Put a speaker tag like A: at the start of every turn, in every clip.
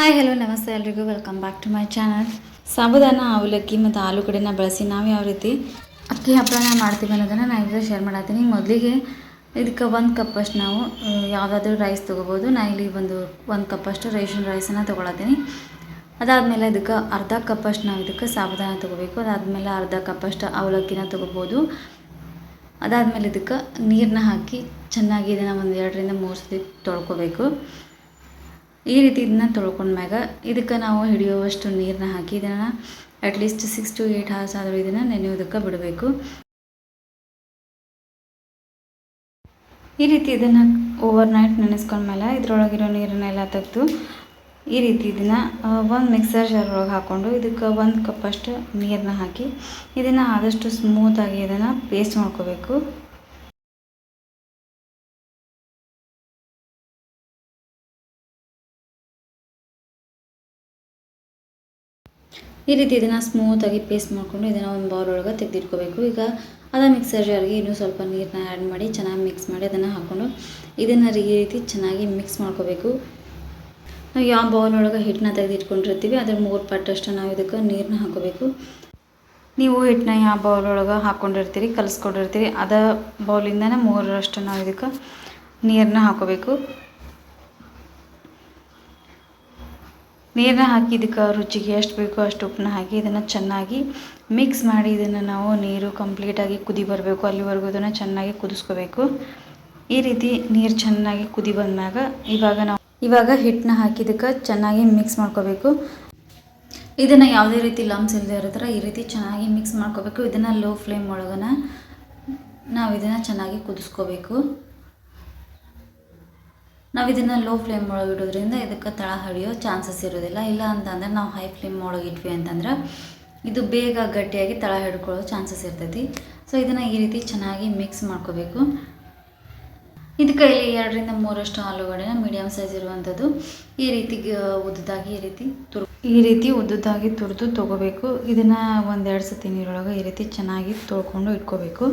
A: Hi hello ನಮಸ್ತೆ ಎಲ್ರಿಗೂ. Welcome back to my channel sabudana, ಅವಲಕ್ಕಿ ಮತ್ತು ಆಲೂಗಡ್ಡೆನ ಬಳಸಿ ನಾವು ಯಾವ ರೀತಿ ಅಕ್ಕಿ ಹಪ್ಪಳನ ಮಾಡ್ತೀವಿ ಅನ್ನೋದನ್ನು ನಾನು ಇವಾಗ ಶೇರ್ ಮಾಡತ್ತೀನಿ. ಮೊದಲಿಗೆ ಇದಕ್ಕೆ ಒಂದು ಕಪ್ಪಷ್ಟು ನಾವು ಯಾವುದಾದ್ರೂ ರೈಸ್ ತೊಗೋಬೋದು. ನಾ ಇಲ್ಲಿ ಒಂದು ಒಂದು ಕಪ್ಪಷ್ಟು ರೇಷನ್ ರೈಸನ್ನು ತೊಗೊಳತ್ತೀನಿ. ಅದಾದಮೇಲೆ ಇದಕ್ಕೆ ಅರ್ಧ ಕಪ್ಪಷ್ಟು ನಾವು ಇದಕ್ಕೆ ಸಾಬುದಾನ ತೊಗೋಬೇಕು. ಅದಾದಮೇಲೆ ಅರ್ಧ ಕಪ್ಪಷ್ಟು ಅವಲಕ್ಕಿನ ತೊಗೋಬೋದು. ಅದಾದಮೇಲೆ ಇದಕ್ಕೆ ನೀರನ್ನ ಹಾಕಿ ಚೆನ್ನಾಗಿ ಇದನ್ನು ಒಂದು ಎರಡರಿಂದ ಮೂರು ಸತಿ ತೊಳ್ಕೊಬೇಕು. ಈ ರೀತಿ ಇದನ್ನ ತೊಳ್ಕೊಂಡ್ಮ್ಯಾಗ ಇದಕ್ಕೆ ನಾವು ಹಿಡಿಯುವಷ್ಟು ನೀರನ್ನ ಹಾಕಿ ಇದನ್ನು at least six to eight hours ಆದರೂ ಇದನ್ನು ನೆನೆಯೋದಕ್ಕೆ ಬಿಡಬೇಕು. ಈ ರೀತಿ ಇದನ್ನು ಓವರ್ ನೈಟ್ ನೆನೆಸ್ಕೊಂಡ್ಮೇಲೆ ಇದರೊಳಗಿರೋ ನೀರನ್ನೆಲ್ಲ ತೆಗೆದು ಈ ರೀತಿ ಇದನ್ನು ಒಂದು ಮಿಕ್ಸರ್ ಜಾರ್ ಒಳಗೆ ಹಾಕ್ಕೊಂಡು ಇದಕ್ಕೆ ಒಂದು ಕಪ್ಪಷ್ಟು ನೀರನ್ನ ಹಾಕಿ ಇದನ್ನು ಆದಷ್ಟು ಸ್ಮೂತಾಗಿ ಇದನ್ನು ಪೇಸ್ಟ್ ಮಾಡ್ಕೋಬೇಕು. ಈ ರೀತಿ ಇದನ್ನು ಸ್ಮೂತಾಗಿ ಪೇಸ್ಟ್ ಮಾಡಿಕೊಂಡು ಇದನ್ನು ಒಂದು ಬೌಲ್ ಒಳಗೆ ತೆಗೆದಿಟ್ಕೋಬೇಕು. ಈಗ ಅದ ಮಿಕ್ಸರ್ ಜಾರ್ಗೆ ಇನ್ನೂ ಸ್ವಲ್ಪ ನೀರನ್ನ ಆ್ಯಡ್ ಮಾಡಿ ಚೆನ್ನಾಗಿ ಮಿಕ್ಸ್ ಮಾಡಿ ಅದನ್ನು ಹಾಕ್ಕೊಂಡು ಇದನ್ನು ಈ ರೀತಿ ಚೆನ್ನಾಗಿ ಮಿಕ್ಸ್ ಮಾಡ್ಕೋಬೇಕು. ನಾವು ಯಾವ ಬೌಲ್ ಒಳಗೆ ಹಿಟ್ಟನ್ನ ತೆಗೆದಿಟ್ಕೊಂಡಿರ್ತೀವಿ, ಅದ್ರ ಮೂರು ಪಟ್ಟಷ್ಟು ನಾವು ಇದಕ್ಕೆ ನೀರನ್ನ ಹಾಕೋಬೇಕು. ನೀವು ಹಿಟ್ಟನ್ನ ಯಾವ ಬೌಲ್ ಒಳಗೆ ಹಾಕ್ಕೊಂಡಿರ್ತೀರಿ ಕಲಿಸ್ಕೊಂಡಿರ್ತೀರಿ, ಅದ ಬೌಲಿಂದನೇ ಮೂರರಷ್ಟು ನಾವು ಇದಕ್ಕೆ ನೀರನ್ನ ಹಾಕೋಬೇಕು. ನೀರನ್ನ ಹಾಕಿ ಇದಕ್ಕೆ ರುಚಿಗೆ ಎಷ್ಟು ಬೇಕೋ ಅಷ್ಟು ಉಪ್ಪನ್ನ ಹಾಕಿ ಇದನ್ನು ಚೆನ್ನಾಗಿ ಮಿಕ್ಸ್ ಮಾಡಿ ಇದನ್ನು ನಾವು ನೀರು ಕಂಪ್ಲೀಟಾಗಿ ಕುದಿ ಬರಬೇಕು. ಅಲ್ಲಿವರೆಗೂ ಇದನ್ನು ಚೆನ್ನಾಗಿ ಕುದಿಸ್ಕೋಬೇಕು. ಈ ರೀತಿ ನೀರು ಚೆನ್ನಾಗಿ ಕುದಿ ಬಂದಾಗ ಇವಾಗ ನಾವು ಇವಾಗ ಹಿಟ್ಟನ್ನ ಹಾಕಿದಕ್ಕೆ ಚೆನ್ನಾಗಿ ಮಿಕ್ಸ್ ಮಾಡ್ಕೋಬೇಕು. ಇದನ್ನು ಯಾವುದೇ ರೀತಿ ಲಮ್ಸ್ ಇಲ್ಲದೆ ಇರೋ ಥರ ಈ ರೀತಿ ಚೆನ್ನಾಗಿ ಮಿಕ್ಸ್ ಮಾಡ್ಕೋಬೇಕು. ಇದನ್ನು ಲೋ ಫ್ಲೇಮ್ ಒಳಗನ ನಾವು ಇದನ್ನು ಚೆನ್ನಾಗಿ ಕುದಿಸ್ಕೋಬೇಕು. ನಾವು ಇದನ್ನು ಲೋ ಫ್ಲೇಮ್ ಒಳಗೆ ಇಡೋದ್ರಿಂದ ಇದಕ್ಕೆ ತಳ ಹಡಿಯೋ ಚಾನ್ಸಸ್ ಇರೋದಿಲ್ಲ. ಇಲ್ಲ ಅಂತಂದ್ರೆ ನಾವು ಹೈ ಫ್ಲೇಮ್ ಒಳಗೆ ಇಟ್ವಿ ಅಂತಂದ್ರೆ ಇದು ಬೇಗ ಗಟ್ಟಿಯಾಗಿ ತಳ ಹಿಡ್ಕೊಳ್ಳೋ ಚಾನ್ಸಸ್ ಇರ್ತೈತಿ. ಸೊ ಇದನ್ನು ಈ ರೀತಿ ಚೆನ್ನಾಗಿ ಮಿಕ್ಸ್ ಮಾಡ್ಕೋಬೇಕು. ಇದಕ್ಕೆ ಇಲ್ಲಿ ಎರಡರಿಂದ ಮೂರಷ್ಟು ಆಲೂಗಡ್ಡೆನ ಮೀಡಿಯಮ್ ಸೈಜ್ ಇರುವಂಥದ್ದು ಈ ರೀತಿ ಉದ್ದದಾಗಿ ಈ ರೀತಿ ತುರ್, ಈ ರೀತಿ ಉದ್ದದಾಗಿ ತುರಿದು ತೊಗೋಬೇಕು. ಇದನ್ನು ಒಂದೆರಡು ಸತಿ ನೀರೊಳಗೆ ಈ ರೀತಿ ಚೆನ್ನಾಗಿ ತೊಳ್ಕೊಂಡು ಇಟ್ಕೋಬೇಕು.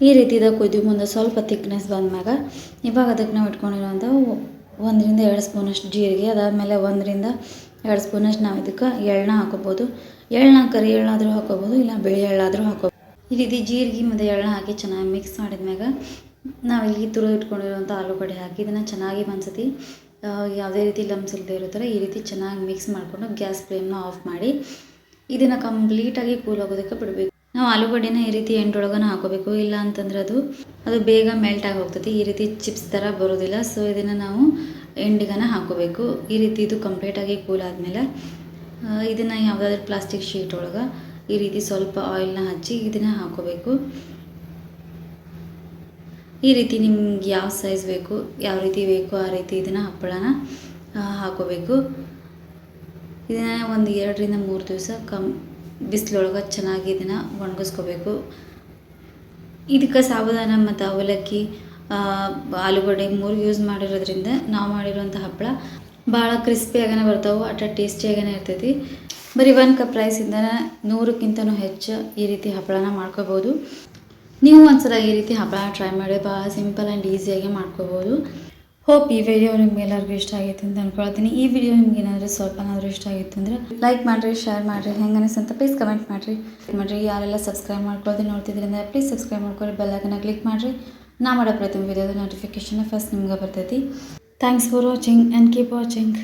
A: ಈ ರೀತಿ ಇದ ಕುದಿ ಮುಂದೆ ಸ್ವಲ್ಪ ತಿಕ್ನೆಸ್ ಬಂದ್ಮ್ಯಾಗ. ಇವಾಗ ಅದಕ್ಕೆ ನಾವು ಇಟ್ಕೊಂಡಿರೋಂಥ ಒಂದರಿಂದ ಎರಡು ಸ್ಪೂನಷ್ಟು ಜೀರಿಗೆ ಅದಾದಮೇಲೆ ಒಂದರಿಂದ ಎರಡು ಸ್ಪೂನಷ್ಟು ನಾವು ಇದಕ್ಕೆ ಎಳ್ಳನ್ನ ಹಾಕೋಬೋದು. ಎಳ್ಳನ್ನ ಕರಿ ಎಳ್ಳಾದರೂ ಹಾಕೋಬೋದು ಇಲ್ಲ ಬಿಳಿ ಎಳ್ಳಾದರೂ ಹಾಕೋಬೋದು. ಈ ರೀತಿ ಜೀರಿಗೆ ಮತ್ತು ಎಳ್ಳನ್ನ ಹಾಕಿ ಚೆನ್ನಾಗಿ ಮಿಕ್ಸ್ ಮಾಡಿದ್ಮ್ಯಾಗ ನಾವಿಲ್ಲಿ ತುರಿದು ಇಟ್ಕೊಂಡಿರುವಂಥ ಆಲೂಗಡ್ಡೆ ಹಾಕಿ ಇದನ್ನು ಚೆನ್ನಾಗಿ ಆ, ಯಾವುದೇ ರೀತಿ ಲಮ್ಸ್ ಇಲ್ಲದೆ ಇರೋ ಥರ ಈ ರೀತಿ ಚೆನ್ನಾಗಿ ಮಿಕ್ಸ್ ಮಾಡಿಕೊಂಡು ಗ್ಯಾಸ್ ಫ್ಲೇಮ್ನ ಆಫ್ ಮಾಡಿ ಇದನ್ನು ಕಂಪ್ಲೀಟಾಗಿ ಕೂಲ್ ಆಗೋದಕ್ಕೆ ಬಿಡಬೇಕು. ನಾವು ಆಲೂಗಡ್ಡೆನ ಈ ರೀತಿ ಎಂಟೊಳಗನ ಹಾಕೋಬೇಕು, ಇಲ್ಲ ಅಂತಂದ್ರೆ ಅದು ಅದು ಬೇಗ ಮೆಲ್ಟ್ ಆಗಿ ಹೋಗ್ತದೆ. ಈ ರೀತಿ ಚಿಪ್ಸ್ ಥರ ಬರೋದಿಲ್ಲ. ಸೊ ಇದನ್ನು ನಾವು ಎಂಡಿಗನ ಹಾಕೋಬೇಕು. ಈ ರೀತಿ ಇದು ಕಂಪ್ಲೀಟಾಗಿ ಕೂಲ್ ಆದಮೇಲೆ ಇದನ್ನು ಯಾವುದಾದ್ರೂ ಪ್ಲಾಸ್ಟಿಕ್ ಶೀಟ್ ಒಳಗೆ ಈ ರೀತಿ ಸ್ವಲ್ಪ ಆಯಿಲ್ನ ಹಚ್ಚಿ ಇದನ್ನು ಹಾಕೋಬೇಕು. ಈ ರೀತಿ ನಿಮ್ಗೆ ಯಾವ ಸೈಜ್ ಬೇಕು, ಯಾವ ರೀತಿ ಬೇಕು, ಆ ರೀತಿ ಇದನ್ನು ಹಪ್ಪಳನ ಹಾಕೋಬೇಕು. ಇದನ್ನು ಒಂದು ಎರಡರಿಂದ ಮೂರು ದಿವಸ ಕಮ್ ಬಿಸಿಲೊಳಗೆ ಚೆನ್ನಾಗಿ ಇದನ್ನು ಒಣಗಿಸ್ಕೋಬೇಕು. ಇದಕ್ಕೆ ಸಾಬುದಾನ ಮತ್ತು ಅವಲಕ್ಕಿ ಆಲೂಗಡ್ಡೆ ಮೂರು ಯೂಸ್ ಮಾಡಿರೋದ್ರಿಂದ ನಾವು ಮಾಡಿರೋಂಥ ಹಪ್ಪಳ ಭಾಳ ಕ್ರಿಸ್ಪಿಯಾಗೇ ಬರ್ತಾವೆ, ಅಟ ಟೇಸ್ಟಿಯಾಗೇ ಇರ್ತೈತಿ. ಬರೀ ಒನ್ ಕಪ್ ರೈಸಿಂದ ನೂರಕ್ಕಿಂತನೂ ಹೆಚ್ಚು ಈ ರೀತಿ ಹಪ್ಪಳನ ಮಾಡ್ಕೋಬೋದು. ನೀವು ಒಂದ್ಸಲ ಈ ರೀತಿ ಹಪ್ಪಳ ಟ್ರೈ ಮಾಡಿ, ಭಾಳ ಸಿಂಪಲ್ ಆ್ಯಂಡ್ ಈಸಿಯಾಗಿ ಮಾಡ್ಕೋಬೋದು. ಹೋಪ್ ಈ ವಿಡಿಯೋ ನಿಮ್ಗೆ ಎಲ್ಲರಿಗೂ ಇಷ್ಟ ಆಗಿತ್ತು ಅಂತ ಅನ್ಕೊಳ್ತೀನಿ. ಈ ವಿಡಿಯೋ ನಿಮ್ಗೆ ಏನಾದರೂ ಸ್ವಲ್ಪನಾದರೂ ಇಷ್ಟ ಆಗಿತ್ತು ಅಂದರೆ ಲೈಕ್ ಮಾಡಿರಿ ಶೇರ್ ಮಾಡಿರಿ. ಹೆಂಗೆ ಅನಿಸ್ತಂತ ಪ್ಲೀಸ್ ಕಮೆಂಟ್ ಮಾಡಿರಿ. ಮಾಡಿರಿ, ಯಾರೆಲ್ಲ ಸಬ್ಸ್ಕ್ರೈಬ್ ಮಾಡ್ಕೊಳ್ಳೋದು ನೋಡ್ತಿದ್ರಿಂದ ಪ್ಲೀಸ್ ಸಬ್ಸ್ಕ್ರೈಬ್ ಮಾಡ್ಕೊರಿ ಬೆಲ್ಲೈಕನ್ನ ಕ್ಲಿಕ್ ಮಾಡಿರಿ. ನಾ ಮಾಡೋ ಪ್ರತಿ ವಿಡಿಯೋದ ನೋಟಿಫಿಕೇಶನ್ ಫಸ್ಟ್ ನಿಮ್ಗೆ ಬರ್ತೈತಿ. Thanks for watching and keep watching